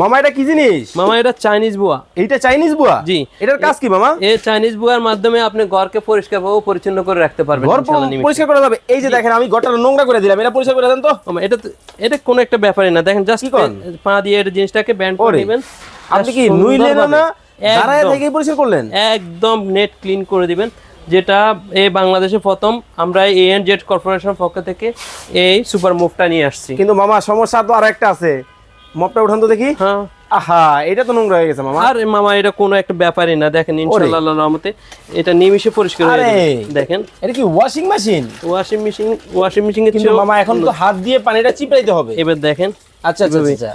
মামা এটা কি জিনিস? মামা এটা চাইনিজ বুয়া। এইটা চাইনিজ বুয়া? জি। এটার কাজ কি মামা? এই চাইনিজ বুয়ার মাধ্যমে আপনি ঘরকে পরিষ্কার ও পরিচ্ছন্ন করে রাখতে পারবেন ঘর পরিষ্কার করা যাবে। এই যে দেখেন আমি ঘরটা নোংরা করে দিলাম। এটা পরিষ্কার করে দেন তো। মামা, এটা এটা কোনো একটা ব্যাপারই না। দেখেন জাস্ট পা দিয়ে এটা জিনিসটাকে ব্যান্ড করে দিবেন। আপনি কি নুইলেন না দাঁড়ায়। থেকে পরিষ্কার করলেন? একদম নেট ক্লিন করে দিবেন যেটা এই বাংলাদেশে প্রথম আমরা এএন জেড কর্পোরেশন পক্ষ থেকে এই সুপার মুভটা নিয়ে আসছি। কিন্তু মামা সমস্যা তো আর একটা আছে। মপটা উঠান তো দেখি। হ্যাঁ। আহা এটা তো নোংরা হয়ে গেছে মামা। আর মামা এটা কোনো একটা ব্যাপারই না। দেখেন ইনশাআল্লাহ রহমতে এটা নিমিশে পরিষ্কার হয়ে যাবে। দেখেন। এটা কি washing machine washing machine washing machine এর কিন্তু মামা এখন তো হাত দিয়ে পানিটা চিপড়াইতে হবে। এবার দেখেন আচ্ছা আচ্ছা আচ্ছা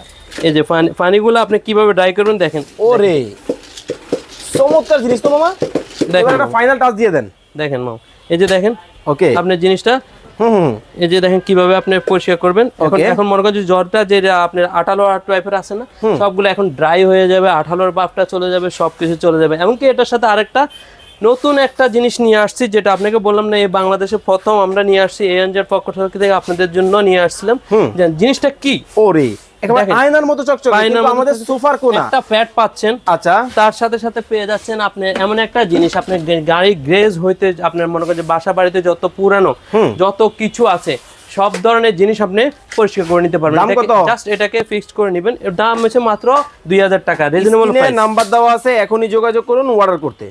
এই যে পানি পানিগুলো আপনি কীভাবে ড্রাই করবেন দেখেন। ওরে চমৎকার জিনিস তো মামা। দেখেন একটা ফাইনাল টাচ দিয়ে দেন। দেখেন মামা। এই যে দেখেন ওকে আপনার জিনিসটা এই যে দেখেন কীভাবে আপনি পরিষ্কার করবেন। এখন এখন মনে করেন যে জ্বরটা যে আপনার আঠালো আট টাইপের আছে না সবগুলো এখন ড্রাই হয়ে যাবে আঠালোর বাপটা চলে যাবে সবকিছু চলে যাবে। এমনকি এটার সাথে আরেকটা নতুন একটা জিনিস নিয়ে আসছি যেটা আপনাকে বললাম না এই বাংলাদেশে প্রথম আমরা নিয়ে আসছি এনজের পক্ষ থেকে আপনাদের জন্য নিয়ে আসছিলাম। জিনিসটা কি? ওরে একেবারে আয়নার মতো চকচকে কিন্তু আমাদের সোফার কোনা একটা ফ্যাট পাচ্ছেন। আচ্ছা। তার সাথে সাথে পেয়ে যাচ্ছেন আপনি এমন একটা জিনিস আপনি গাড়ি গ্রেজ হইতে আপনার মনে করেন যে বাসা বাড়িতে যত পুরানো যত কিছু আছে সব ধরনের জিনিস আপনি পরিষ্কার করে নিতে পারবেন। জাস্ট এটাকে ফিক্সড করে নেবেন। দাম হচ্ছে মাত্র দুই হাজার টাকা। রিজনেবল নাম্বার দেওয়া আছে এখনই যোগাযোগ করুন অর্ডার করতে।